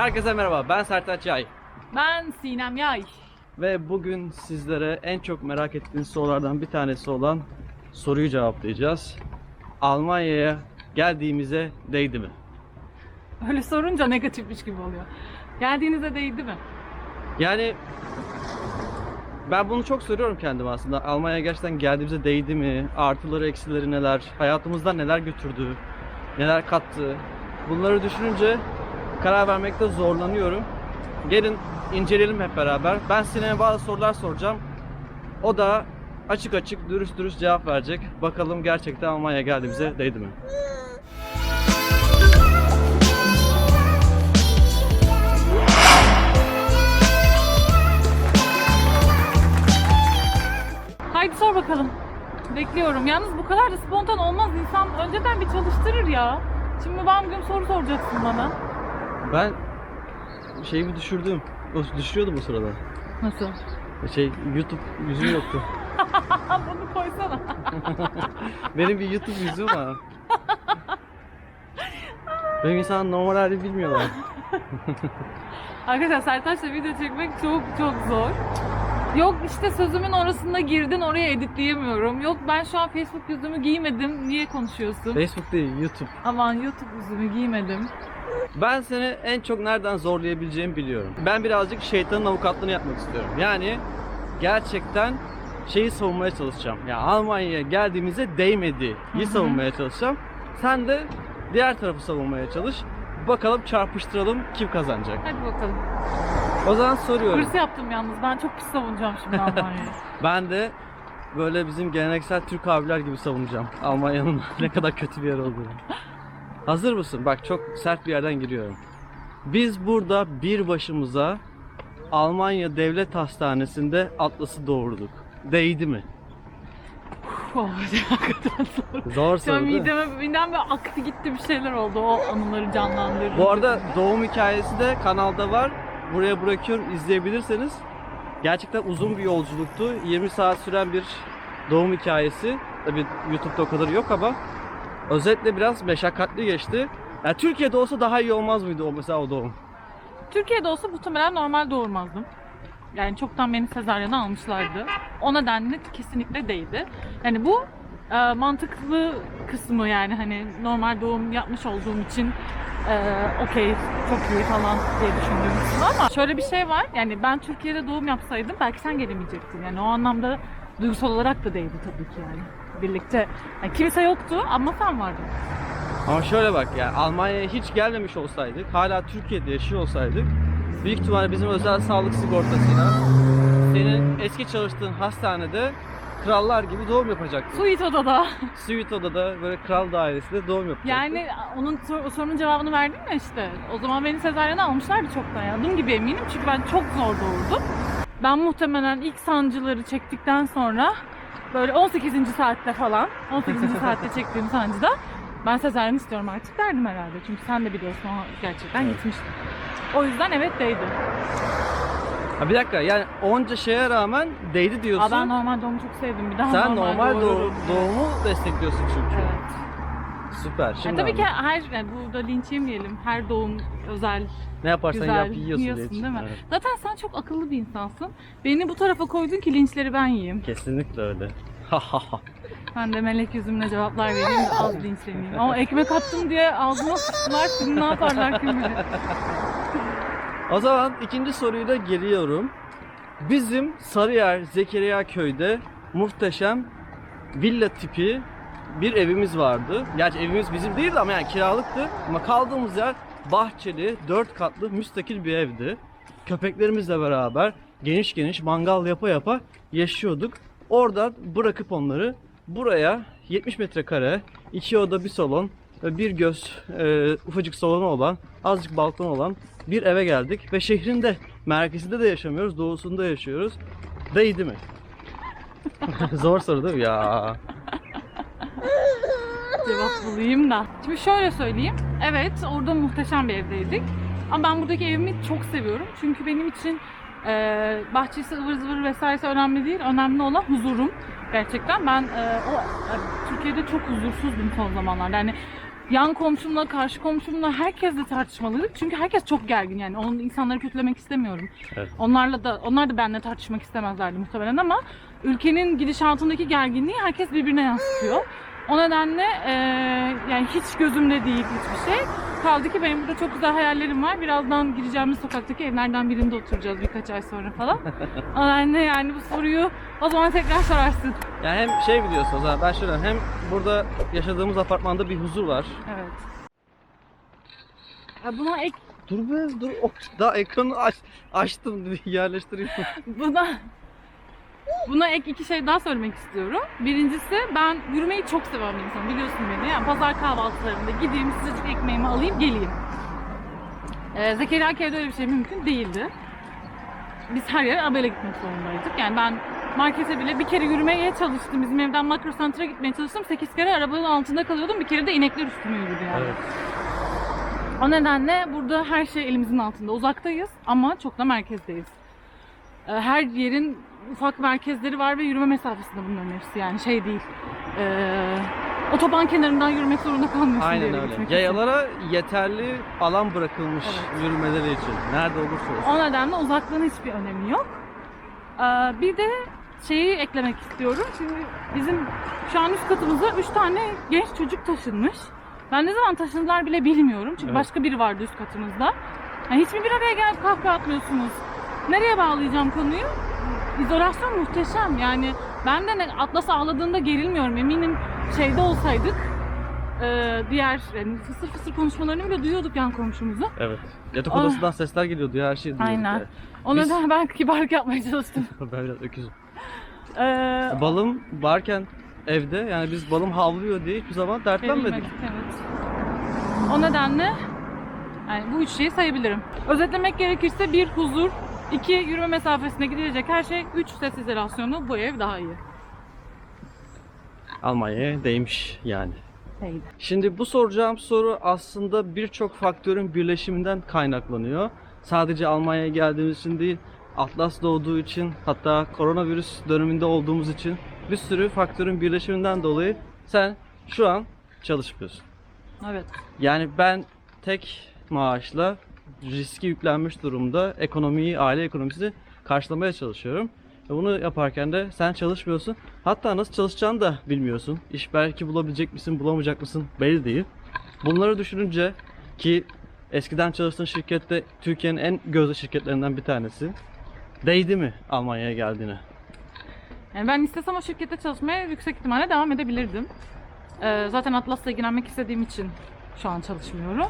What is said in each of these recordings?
Herkese merhaba, ben Sertaç Yay. Ben Sinem Yay. Ve bugün sizlere en çok merak ettiğiniz sorulardan bir tanesi olan soruyu cevaplayacağız. Almanya'ya geldiğimize değdi mi? Öyle sorunca negatifmiş gibi oluyor. Geldiğinize değdi mi? Yani ben bunu çok soruyorum kendime aslında. Almanya'ya gerçekten geldiğimize değdi mi? Artıları, eksileri neler? Hayatımızda neler götürdü? Neler kattı? Bunları düşününce karar vermekte zorlanıyorum. Gelin inceleyelim hep beraber. Ben Sinem'e bazı sorular soracağım. O da açık açık, dürüst dürüst cevap verecek. Bakalım gerçekten Almanya'ya geldiğimize değdi mi? Haydi sor bakalım. Bekliyorum. Yalnız bu kadar da spontan olmaz. İnsan önceden bir çalıştırır ya. Şimdi bana bugün soru soracaksın bana. Ben şeyimi düşürdüm. O düşürüyordum bu sırada. Nasıl? Şey YouTube yüzüm yoktu. Bunu koysana. Benim bir YouTube yüzüm var. Benim insan normal hali bilmiyorlar. Arkadaşlar Sertaç'la video çekmek çok çok zor. Yok işte sözümün orasında girdin oraya editleyemiyorum. Yok ben şu an Facebook yüzümü giymedim. Niye konuşuyorsun? Facebook değil, YouTube. Aman YouTube yüzümü giymedim. Ben seni en çok nereden zorlayabileceğimi biliyorum. Ben birazcık şeytanın avukatlığını yapmak istiyorum. Yani gerçekten şeyi savunmaya çalışacağım. Ya Almanya'ya geldiğimize değmedi. İyi savunmaya çalışacağım. Sen de diğer tarafı savunmaya çalış. Bakalım çarpıştıralım kim kazanacak. Hadi bakalım. O zaman soruyorum. Hırs yaptım yalnız. Ben çok pis savunacağım şimdi Almanya'yı. Ben de böyle bizim geleneksel Türk abiler gibi savunacağım. Almanya'nın ne kadar kötü bir yer olduğunu. Hazır mısın? Bak çok sert bir yerden giriyorum. Biz burada bir başımıza Almanya Devlet Hastanesi'nde Atlas'ı doğurduk. Değdi mi? hakikaten zor. Zor Şu an soru değil mi? mideme, midem böyle aktı gitti bir şeyler oldu. O anıları canlandırdı. Bu arada doğum hikayesi de kanalda var. Buraya bırakıyorum izleyebilirseniz. Gerçekten uzun bir yolculuktu. 20 saat süren bir doğum hikayesi. Tabii YouTube'da o kadar yok ama özetle biraz meşakkatli geçti. Yani Türkiye'de olsa daha iyi olmaz mıydı o mesela o doğum? Türkiye'de olsa muhtemelen normal doğurmazdım. Yani çoktan beni sezaryana almışlardı. O nedenle kesinlikle değdi. Yani bu e, mantıklı kısmı yani hani normal doğum yapmış olduğum için e, okey çok iyi falan diye düşündüğüm kısmı ama şöyle bir şey var yani ben Türkiye'de doğum yapsaydım belki sen gelemeyecektin yani o anlamda duygusal olarak da değdi tabii ki yani birlikte yani kimse yoktu ama sen vardın. Ama şöyle bak ya Almanya'ya hiç gelmemiş olsaydık, hala Türkiye'de yaşıyor olsaydık büyük ihtimalle bizim özel sağlık sigortasıyla senin eski çalıştığın hastanede krallar gibi doğum yapacaktın. Sweet odada. Suite odada böyle kral dairesinde doğum yapacaktın. Yani onun sor- sorunun cevabını verdim ya işte. O zaman beni sezaryana almışlardı çoktan ya. Adım gibi eminim çünkü ben çok zor doğurdum. Ben muhtemelen ilk sancıları çektikten sonra böyle 18. saatte falan, 18. saatte çektiğim sancıda ben sezaryen istiyorum artık derdim herhalde. Çünkü sen de biliyorsun o gerçekten Evet. gitmişti. O yüzden evet değdi. Ha bir dakika yani onca şeye rağmen değdi diyorsun. Aa, ben normal doğumu çok sevdim. Bir daha Sen normal, doğ- doğururum. doğumu destekliyorsun çünkü. Evet. Süper. Yani Şimdi tabii ki anladım. her, yani burada linç yemeyelim. Her doğum özel ne yaparsan güzel yap yiyorsun, diye değil mi? Evet. Zaten sen çok akıllı bir insansın. Beni bu tarafa koydun ki linçleri ben yiyeyim. Kesinlikle öyle. Ben de melek yüzümle cevaplar vereyim de az linçleneyim. Ama ekmek attım diye ağzıma sıçtılar. Şimdi ne yaparlar kim bilir. O zaman ikinci soruyla geliyorum. Bizim Sarıyer Zekeriya köyde muhteşem villa tipi bir evimiz vardı. Gerçi evimiz bizim değildi ama yani kiralıktı. Ama kaldığımız yer bahçeli, dört katlı, müstakil bir evdi. Köpeklerimizle beraber geniş geniş mangal yapa yapa yaşıyorduk. Oradan bırakıp onları buraya 70 metrekare, iki oda bir salon ve bir göz e, ufacık salonu olan, azıcık balkon olan bir eve geldik. Ve şehrin de merkezinde de yaşamıyoruz, doğusunda yaşıyoruz. Değdi mi? Zor soru değil mi ya? Cevap bulayım da. Şimdi şöyle söyleyeyim. Evet orada muhteşem bir evdeydik. Ama ben buradaki evimi çok seviyorum. Çünkü benim için e, bahçesi ıvır zıvır vesairesi önemli değil. Önemli olan huzurum. Gerçekten ben e, o e, Türkiye'de çok huzursuzdum son zamanlarda. Yani yan komşumla, karşı komşumla herkesle tartışmalıydık. Çünkü herkes çok gergin yani. Onun insanları kötülemek istemiyorum. Evet. Onlarla da onlar da benimle tartışmak istemezlerdi muhtemelen ama ülkenin gidişatındaki gerginliği herkes birbirine yansıtıyor. O nedenle eee, yani hiç gözümde değil hiçbir şey. Kaldı ki benim burada çok güzel hayallerim var. Birazdan gireceğimiz sokaktaki evlerden birinde oturacağız birkaç ay sonra falan. O nedenle yani bu soruyu o zaman tekrar sorarsın. Yani hem şey biliyorsun o zaman ben şöyle hem burada yaşadığımız apartmanda bir huzur var. Evet. Ya buna ek Dur be dur. Oh, daha ekranı aç, açtım yerleştireyim. Buna Buna ek iki şey daha söylemek istiyorum. Birincisi ben yürümeyi çok seven bir insanım. Biliyorsun beni. Yani pazar kahvaltılarında gideyim, sıcacık ekmeğimi alayım, geleyim. Ee, Zekeriya Köy'de öyle bir şey mümkün değildi. Biz her yere arabayla gitmek zorundaydık. Yani ben markete bile bir kere yürümeye çalıştım. Bizim evden Makro Center'a gitmeye çalıştım. 8 kere arabanın altında kalıyordum. Bir kere de inekler üstüme yürüdü yani. Evet. O nedenle burada her şey elimizin altında. Uzaktayız ama çok da merkezdeyiz. Ee, Her yerin ufak merkezleri var ve yürüme mesafesinde bunların hepsi yani şey değil. Ee, otoban kenarından yürümek zorunda kalmıyorsun. Aynen öyle. gitmek için. Yayalara yeterli alan bırakılmış yürümeleri için. Nerede olursa olsun. O nedenle uzaklığın hiçbir önemi yok. Ee, Bir de şeyi eklemek istiyorum. Şimdi bizim şu an üst katımıza 3 tane genç çocuk taşınmış. Ben ne zaman taşındılar bile bilmiyorum. Çünkü Evet. başka biri vardı üst katımızda. Yani hiçbir bir araya gelip kahkaha atmıyorsunuz. Nereye bağlayacağım konuyu? İzolasyon muhteşem. Yani ben de Atlas ağladığında gerilmiyorum. Eminim şeyde olsaydık e, diğer yani fısır fısır konuşmalarını bile duyuyorduk yan komşumuzu. Evet. Yatak Ah. odasından sesler geliyordu ya her şey duyuyorduk Aynen. yani. O Biz- ben kibarlık yapmaya çalıştım. ben biraz öküzüm. Ee, Balım varken evde yani biz balım havlıyor diye hiçbir zaman dertlenmedik. Evet. O nedenle yani bu üç şeyi sayabilirim. Özetlemek gerekirse bir huzur, iki yürüme mesafesine gidilecek her şey, üç ses izolasyonu bu ev daha iyi. Almanya'ya değmiş yani. Neydi? Şimdi bu soracağım soru aslında birçok faktörün birleşiminden kaynaklanıyor. Sadece Almanya'ya geldiğimiz için değil, Atlas doğduğu için, hatta koronavirüs döneminde olduğumuz için bir sürü faktörün birleşiminden dolayı sen şu an çalışmıyorsun. Evet. Yani ben tek maaşla riski yüklenmiş durumda ekonomiyi, aile ekonomisini karşılamaya çalışıyorum. Ve bunu yaparken de sen çalışmıyorsun. Hatta nasıl çalışacağını da bilmiyorsun. İş belki bulabilecek misin, bulamayacak mısın belli değil. Bunları düşününce ki eskiden çalıştığın şirkette Türkiye'nin en gözde şirketlerinden bir tanesi. Değdi mi Almanya'ya geldiğine? Yani ben istesem o şirkette çalışmaya yüksek ihtimalle devam edebilirdim. Ee, zaten Atlas'la ilgilenmek istediğim için şu an çalışmıyorum.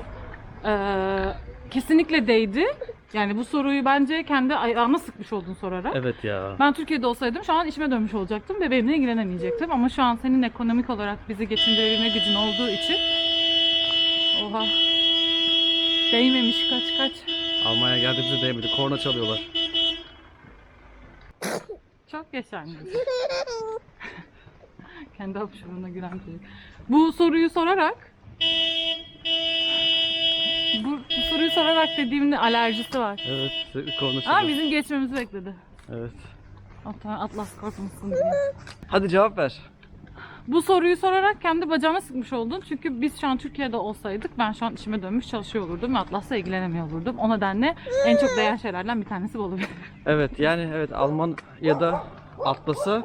Ee, kesinlikle değdi. Yani bu soruyu bence kendi ayağıma sıkmış oldun sorarak. Evet ya. Ben Türkiye'de olsaydım şu an işime dönmüş olacaktım ve benimle ilgilenemeyecektim. Ama şu an senin ekonomik olarak bizi geçindirebilme gücün olduğu için... Oha. Değmemiş kaç kaç. Almanya'ya geldiğimizde değmedi. Korna çalıyorlar. Çok yaşanmış. Kendi hapşuruna gülen çocuk. Bu soruyu sorarak bu, bu soruyu sorarak dediğimde alerjisi var. Evet, korna Ama çalıyor. bizim geçmemizi bekledi. Evet. Hatta Atlas korkmasın diye. Hadi cevap ver. Bu soruyu sorarak kendi bacağıma sıkmış oldun. Çünkü biz şu an Türkiye'de olsaydık ben şu an işime dönmüş çalışıyor olurdum ve Atlas'la ilgilenemiyor olurdum. O nedenle en çok değen şeylerden bir tanesi bu olabilir. Evet yani evet Alman ya da Atlas'a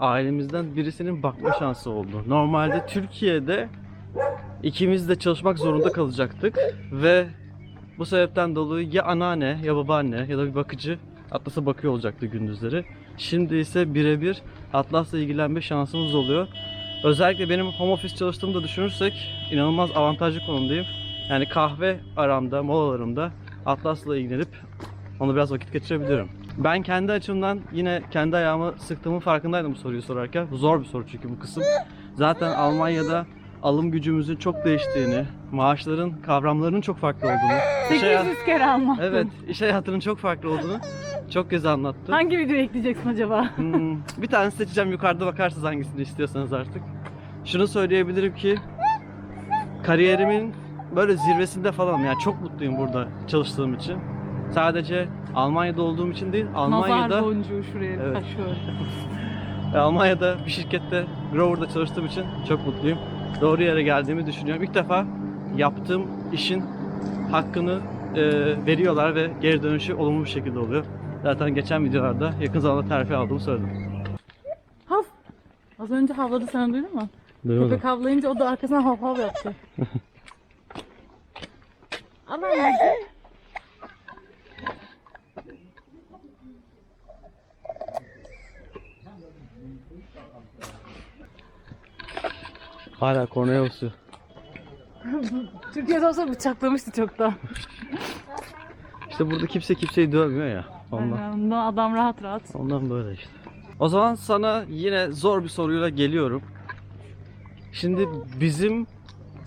ailemizden birisinin bakma şansı oldu. Normalde Türkiye'de ikimiz de çalışmak zorunda kalacaktık ve bu sebepten dolayı ya anneanne ya babaanne ya da bir bakıcı Atlas'a bakıyor olacaktı gündüzleri. Şimdi ise birebir Atlas'la ilgilenme şansımız oluyor. Özellikle benim home office çalıştığımı da düşünürsek inanılmaz avantajlı konumdayım. Yani kahve aramda, molalarımda Atlas'la ilgilenip onu biraz vakit geçirebilirim. Ben kendi açımdan yine kendi ayağımı sıktığımın farkındaydım bu soruyu sorarken. Zor bir soru çünkü bu kısım. Zaten Almanya'da alım gücümüzün çok değiştiğini, maaşların, kavramlarının çok farklı olduğunu, iş hayat- 800 kere almak. evet, iş hayatının çok farklı olduğunu çok kez anlattı. Hangi video ekleyeceksin acaba? Hmm, bir tane seçeceğim yukarıda bakarsınız hangisini istiyorsanız artık. Şunu söyleyebilirim ki kariyerimin böyle zirvesinde falanım yani çok mutluyum burada çalıştığım için. Sadece Almanya'da olduğum için değil, Almanya'da Nazar boncuğu şuraya Evet. şöyle. Almanya'da bir şirkette Grover'da çalıştığım için çok mutluyum. Doğru yere geldiğimi düşünüyorum. İlk defa yaptığım işin hakkını e, veriyorlar ve geri dönüşü olumlu bir şekilde oluyor. Zaten geçen videolarda yakın zamanda terfi aldığımı söyledim. Hav. Az önce havladı sen duydun mu? Köpek havlayınca o da arkasından hav hav yaptı. Ama Hala kornaya basıyor. Türkiye'de olsa bıçaklamıştı çoktan. İşte burada kimse kimseyi dövmüyor ya. Ondan. Aynen, adam rahat rahat. Ondan böyle işte. O zaman sana yine zor bir soruyla geliyorum. Şimdi bizim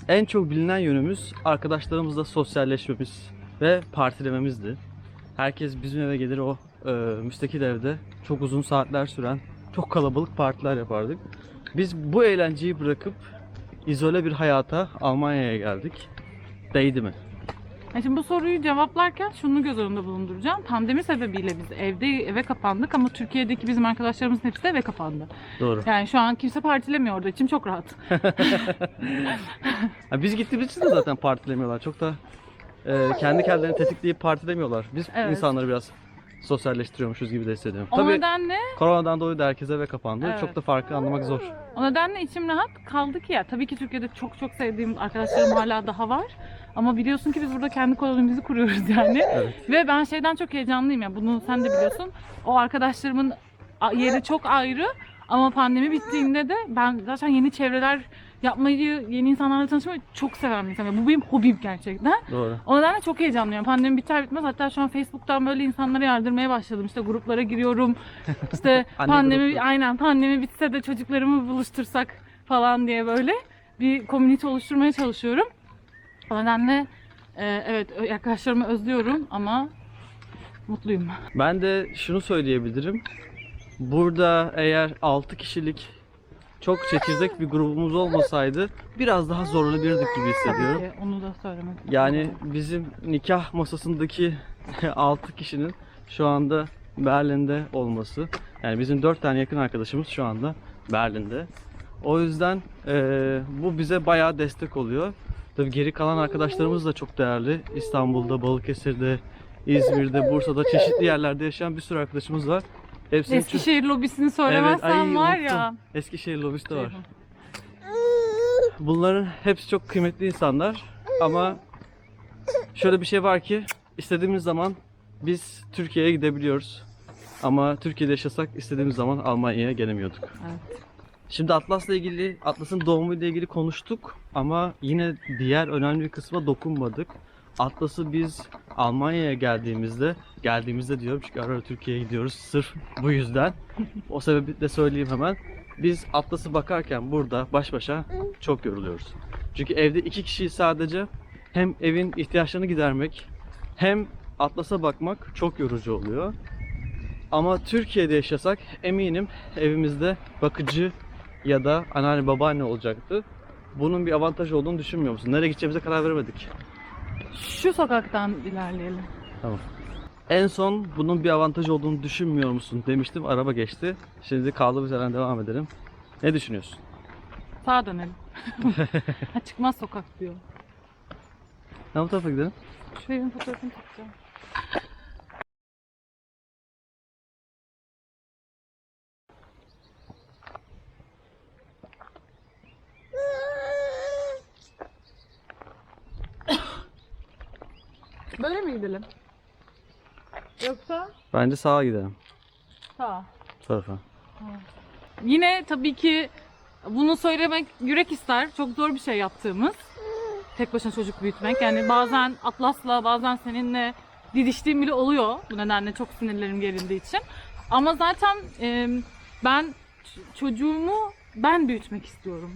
en çok bilinen yönümüz arkadaşlarımızla sosyalleşmemiz ve partilememizdi. Herkes bizim eve gelir o e, müstakil evde çok uzun saatler süren çok kalabalık partiler yapardık. Biz bu eğlenceyi bırakıp izole bir hayata Almanya'ya geldik. Değdi mi? Yani şimdi bu soruyu cevaplarken şunu göz önünde bulunduracağım. Pandemi sebebiyle biz evde eve kapandık ama Türkiye'deki bizim arkadaşlarımızın hepsi de eve kapandı. Doğru. Yani şu an kimse partilemiyor orada. İçim çok rahat. Ha, biz gittiğimiz için de zaten partilemiyorlar. Çok da e, kendi kendilerini tetikleyip partilemiyorlar. Biz Evet. insanları biraz sosyalleştiriyormuşuz gibi de hissediyorum. O Tabii nedenle koronadan dolayı da herkes eve kapandı. Evet. Çok da farkı anlamak zor. O nedenle içim rahat kaldı ki ya. Tabii ki Türkiye'de çok çok sevdiğim arkadaşlarım hala daha var. Ama biliyorsun ki biz burada kendi kolonimizi kuruyoruz yani. Evet. Ve ben şeyden çok heyecanlıyım ya. Bunu sen de biliyorsun. O arkadaşlarımın yeri çok ayrı. Ama pandemi bittiğinde de ben zaten yeni çevreler yapmayı, yeni insanlarla tanışmayı çok seven bir insanım. Bu benim hobim gerçekten. Doğru. O nedenle çok heyecanlıyım. Pandemi biter bitmez hatta şu an Facebook'tan böyle insanlara yardırmaya başladım. İşte gruplara giriyorum. İşte pandemi grupları. aynen pandemi bitse de çocuklarımı buluştursak falan diye böyle bir komünite oluşturmaya çalışıyorum. O nedenle e, evet arkadaşlarımı özlüyorum ama mutluyum. Ben de şunu söyleyebilirim. Burada eğer 6 kişilik çok çekirdek bir grubumuz olmasaydı biraz daha zorlanabilirdik gibi hissediyorum. Tabii ki onu da söylemek Yani bizim nikah masasındaki 6 kişinin şu anda Berlin'de olması. Yani bizim 4 tane yakın arkadaşımız şu anda Berlin'de. O yüzden eee, bu bize bayağı destek oluyor. Tabii geri kalan arkadaşlarımız da çok değerli. İstanbul'da, Balıkesir'de, İzmir'de, Bursa'da çeşitli yerlerde yaşayan bir sürü arkadaşımız var. Hepsinin çok- Eskişehir lobisini söylemezsem ay, var unuttum. ya. Eskişehir lobisi de var. Bunların hepsi çok kıymetli insanlar ama şöyle bir şey var ki istediğimiz zaman biz Türkiye'ye gidebiliyoruz. Ama Türkiye'de yaşasak istediğimiz zaman Almanya'ya gelemiyorduk. Evet. Şimdi Atlas'la ilgili, Atlas'ın doğumuyla ilgili konuştuk ama yine diğer önemli bir kısma dokunmadık. Atlas'ı biz Almanya'ya geldiğimizde, geldiğimizde diyorum çünkü ara Türkiye'ye gidiyoruz sırf bu yüzden. O sebebi de söyleyeyim hemen. Biz Atlas'ı bakarken burada baş başa çok yoruluyoruz. Çünkü evde iki kişiyi sadece hem evin ihtiyaçlarını gidermek hem Atlas'a bakmak çok yorucu oluyor. Ama Türkiye'de yaşasak eminim evimizde bakıcı ya da anneanne babaanne olacaktı. Bunun bir avantaj olduğunu düşünmüyor musun? Nereye gideceğimize karar veremedik. Şu sokaktan ilerleyelim. Tamam. En son bunun bir avantaj olduğunu düşünmüyor musun demiştim. Araba geçti. Şimdi kaldığımız yerden devam edelim. Ne düşünüyorsun? Sağa dönelim. ha, çıkmaz sokak diyor. Ne bu tarafa gidelim? Şu evin fotoğrafını çekeceğim. Böyle mi gidelim? Yoksa Bence sağa gidelim. sağa. Bu tarafa. Yine tabii ki bunu söylemek yürek ister. Çok zor bir şey yaptığımız. Tek başına çocuk büyütmek. Yani bazen Atlas'la bazen seninle didiştiğim bile oluyor. Bu nedenle çok sinirlerim gerildiği için. Ama zaten e, ben ç- çocuğumu ben büyütmek istiyorum.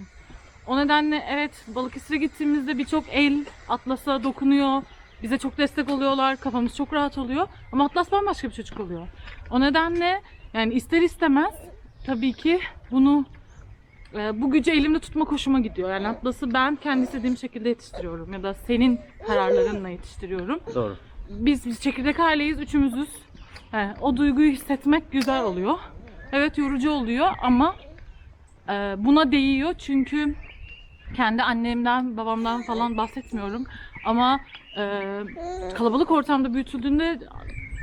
O nedenle evet Balıkesir'e gittiğimizde birçok el Atlas'a dokunuyor. Bize çok destek oluyorlar. Kafamız çok rahat oluyor. Ama Atlas bambaşka bir çocuk oluyor. O nedenle yani ister istemez tabii ki bunu e, bu gücü elimde tutma hoşuma gidiyor. Yani Atlas'ı ben kendi istediğim şekilde yetiştiriyorum ya da senin kararlarınla yetiştiriyorum. Doğru. Biz, biz çekirdek aileyiz, üçümüzüz. Yani o duyguyu hissetmek güzel oluyor. Evet yorucu oluyor ama e, buna değiyor çünkü kendi annemden, babamdan falan bahsetmiyorum. Ama e, kalabalık ortamda büyütüldüğünde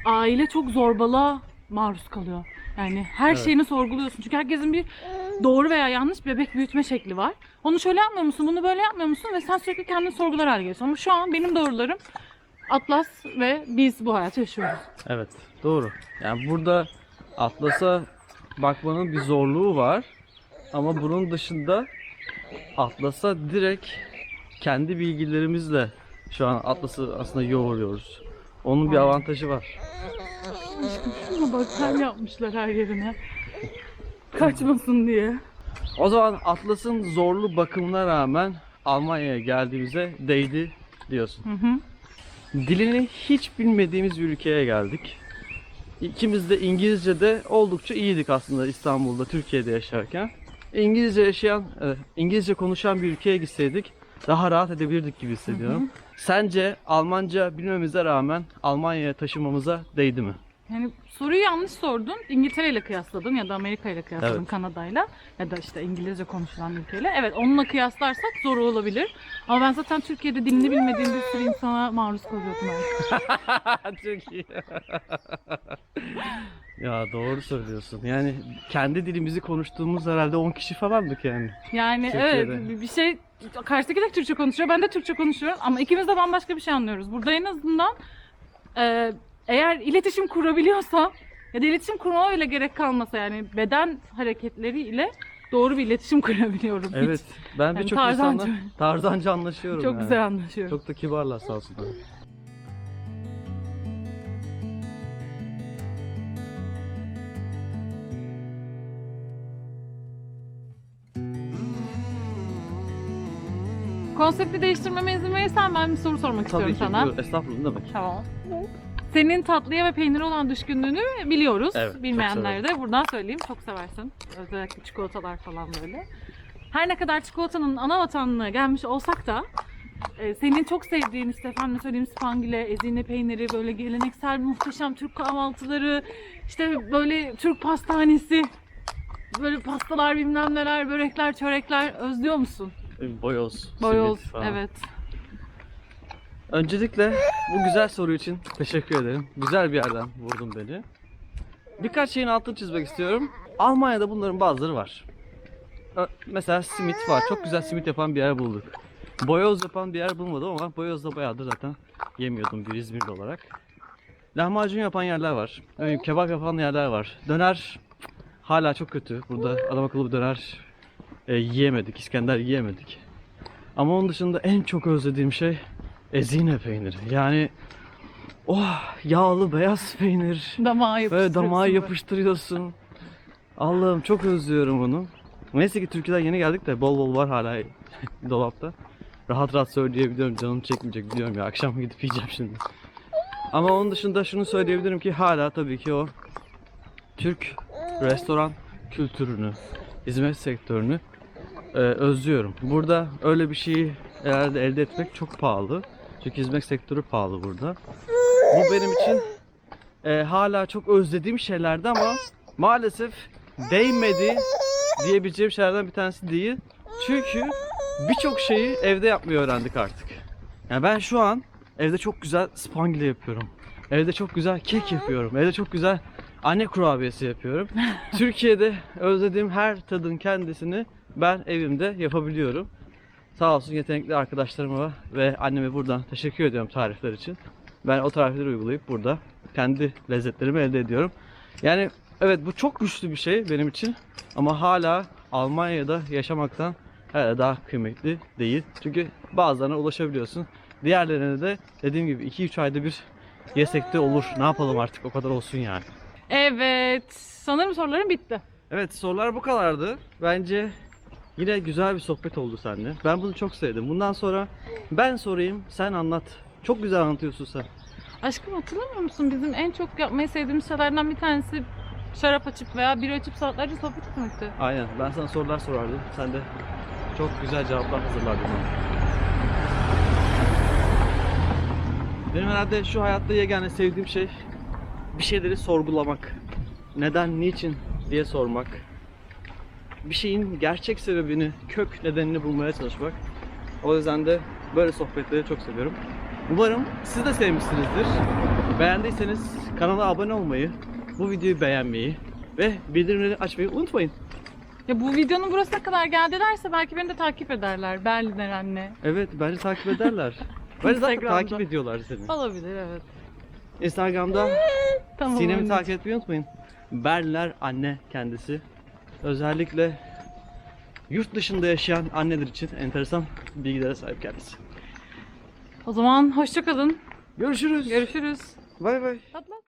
aile çok zorbalığa maruz kalıyor. Yani her Evet. şeyini sorguluyorsun. Çünkü herkesin bir doğru veya yanlış bebek büyütme şekli var. Onu şöyle yapmıyor musun, bunu böyle yapmıyor musun ve sen sürekli kendini sorgular hale geliyorsun. Ama şu an benim doğrularım Atlas ve biz bu hayatı yaşıyoruz. Evet, doğru. Yani burada Atlas'a bakmanın bir zorluğu var. Ama bunun dışında Atlas'a direkt kendi bilgilerimizle şu an Atlas'ı aslında yoğuruyoruz. Onun bir avantajı var. Şuna bak sen yapmışlar her yerine. Kaçmasın diye. O zaman Atlas'ın zorlu bakımına rağmen Almanya'ya geldiğimize değdi diyorsun. Hı hı. Dilini hiç bilmediğimiz bir ülkeye geldik. İkimiz de İngilizce'de oldukça iyiydik aslında İstanbul'da, Türkiye'de yaşarken. İngilizce yaşayan, e, İngilizce konuşan bir ülkeye gitseydik daha rahat edebilirdik gibi hissediyorum. Sence Almanca bilmemize rağmen Almanya'ya taşımamıza değdi mi? Yani soruyu yanlış sordun. İngiltere ile kıyasladın ya da Amerika ile kıyasladın Evet. Kanada'yla ya da işte İngilizce konuşulan ülkeyle. Evet onunla kıyaslarsak zor olabilir. Ama ben zaten Türkiye'de dilini bilmediğim bir sürü insana maruz kalıyordum. Çok iyi. Ya doğru söylüyorsun. Yani kendi dilimizi konuştuğumuz herhalde 10 kişi falandık yani. Yani Türkiye'de. evet bir- bir şey karşıdaki de Türkçe konuşuyor ben de Türkçe konuşuyorum ama ikimiz de bambaşka bir şey anlıyoruz. Burada en azından e, eğer iletişim kurabiliyorsam ya da iletişim kurmama bile gerek kalmasa yani beden hareketleriyle doğru bir iletişim kurabiliyorum. Hiç- Evet. Ben Yani birçok Tarzanca. insanla tarzanca anlaşıyorum. Çok yani. güzel anlaşıyoruz. Çok da kibarlar sağ olsunlar. Konsepti değiştirmeme izin verirsen ben bir soru sormak Tabii istiyorum ki. sana. buyur. Estağfurullah ne demek. Tamam. Senin tatlıya ve peynire olan düşkünlüğünü biliyoruz. Evet, çok Bilmeyenler de buradan söyleyeyim. Çok seversin. Özellikle çikolatalar falan böyle. Her ne kadar çikolatanın ana vatanına gelmiş olsak da e, senin çok sevdiğin işte efendim söyleyeyim spangile, ezine peyniri, böyle geleneksel muhteşem Türk kahvaltıları, işte böyle Türk pastanesi, böyle pastalar bilmem neler, börekler, çörekler özlüyor musun? Boyoz. Boyoz, simit falan. evet. Öncelikle bu güzel soru için teşekkür ederim. Güzel bir yerden vurdun beni. Birkaç şeyin altını çizmek istiyorum. Almanya'da bunların bazıları var. Ö- Mesela simit var. Çok güzel simit yapan bir yer bulduk. Boyoz yapan bir yer bulmadım ama boyozda bayağıdır zaten yemiyordum bir İzmirli olarak. Lahmacun yapan yerler var. Kebap yapan yerler var. Döner hala çok kötü. Burada adam akıllı bir döner e, yiyemedik. İskender yiyemedik. Ama onun dışında en çok özlediğim şey ezine peyniri. Yani oh yağlı beyaz peynir. Damağa Böyle yapıştırıyorsun. damağa böyle. yapıştırıyorsun. Allah'ım çok özlüyorum onu. Neyse ki Türkiye'den yeni geldik de bol bol var hala dolapta. Rahat rahat söyleyebiliyorum canım çekmeyecek biliyorum ya akşam gidip yiyeceğim şimdi. Ama onun dışında şunu söyleyebilirim ki hala tabii ki o Türk restoran kültürünü, hizmet sektörünü e, özlüyorum. Burada öyle bir şeyi herhalde elde etmek çok pahalı. Çünkü hizmet sektörü pahalı burada. Bu benim için e, hala çok özlediğim şeylerdi ama maalesef değmedi diyebileceğim şeylerden bir tanesi değil. Çünkü birçok şeyi evde yapmayı öğrendik artık. Yani ben şu an evde çok güzel spangile yapıyorum. Evde çok güzel kek yapıyorum. Evde çok güzel anne kurabiyesi yapıyorum. Türkiye'de özlediğim her tadın kendisini ben evimde yapabiliyorum. Sağ olsun yetenekli arkadaşlarıma ve anneme buradan teşekkür ediyorum tarifler için. Ben o tarifleri uygulayıp burada kendi lezzetlerimi elde ediyorum. Yani evet bu çok güçlü bir şey benim için ama hala Almanya'da yaşamaktan hala daha kıymetli değil. Çünkü bazılarına ulaşabiliyorsun. Diğerlerine de dediğim gibi 2-3 ayda bir yesek de olur. Ne yapalım artık o kadar olsun yani. Evet. Sanırım sorularım bitti. Evet sorular bu kadardı. Bence yine güzel bir sohbet oldu seninle. Ben bunu çok sevdim. Bundan sonra ben sorayım sen anlat. Çok güzel anlatıyorsun sen. Aşkım hatırlamıyor musun? Bizim en çok yapmayı sevdiğimiz şeylerden bir tanesi şarap açıp veya bira açıp saatlerce sohbet etmekti. Aynen. Ben sana sorular sorardım. Sen de çok güzel cevaplar hazırlardın bana. Benim herhalde şu hayatta yegane sevdiğim şey bir şeyleri sorgulamak. Neden, niçin diye sormak. Bir şeyin gerçek sebebini, kök nedenini bulmaya çalışmak. O yüzden de böyle sohbetleri çok seviyorum. Umarım siz de sevmişsinizdir. Beğendiyseniz kanala abone olmayı, bu videoyu beğenmeyi ve bildirimleri açmayı unutmayın. Ya bu videonun burasına kadar geldilerse belki beni de takip ederler. Berliner anne. Evet bence takip ederler. Bence zaten Instagram'da. takip ediyorlar seni. Olabilir evet. Instagram'da Tamam. Sinem'i takip etmeyi unutmayın. Berlinler anne kendisi. Özellikle yurt dışında yaşayan anneler için enteresan bilgilere sahip kendisi. O zaman hoşça kalın. Görüşürüz. Görüşürüz. Bay bay. Tatlı.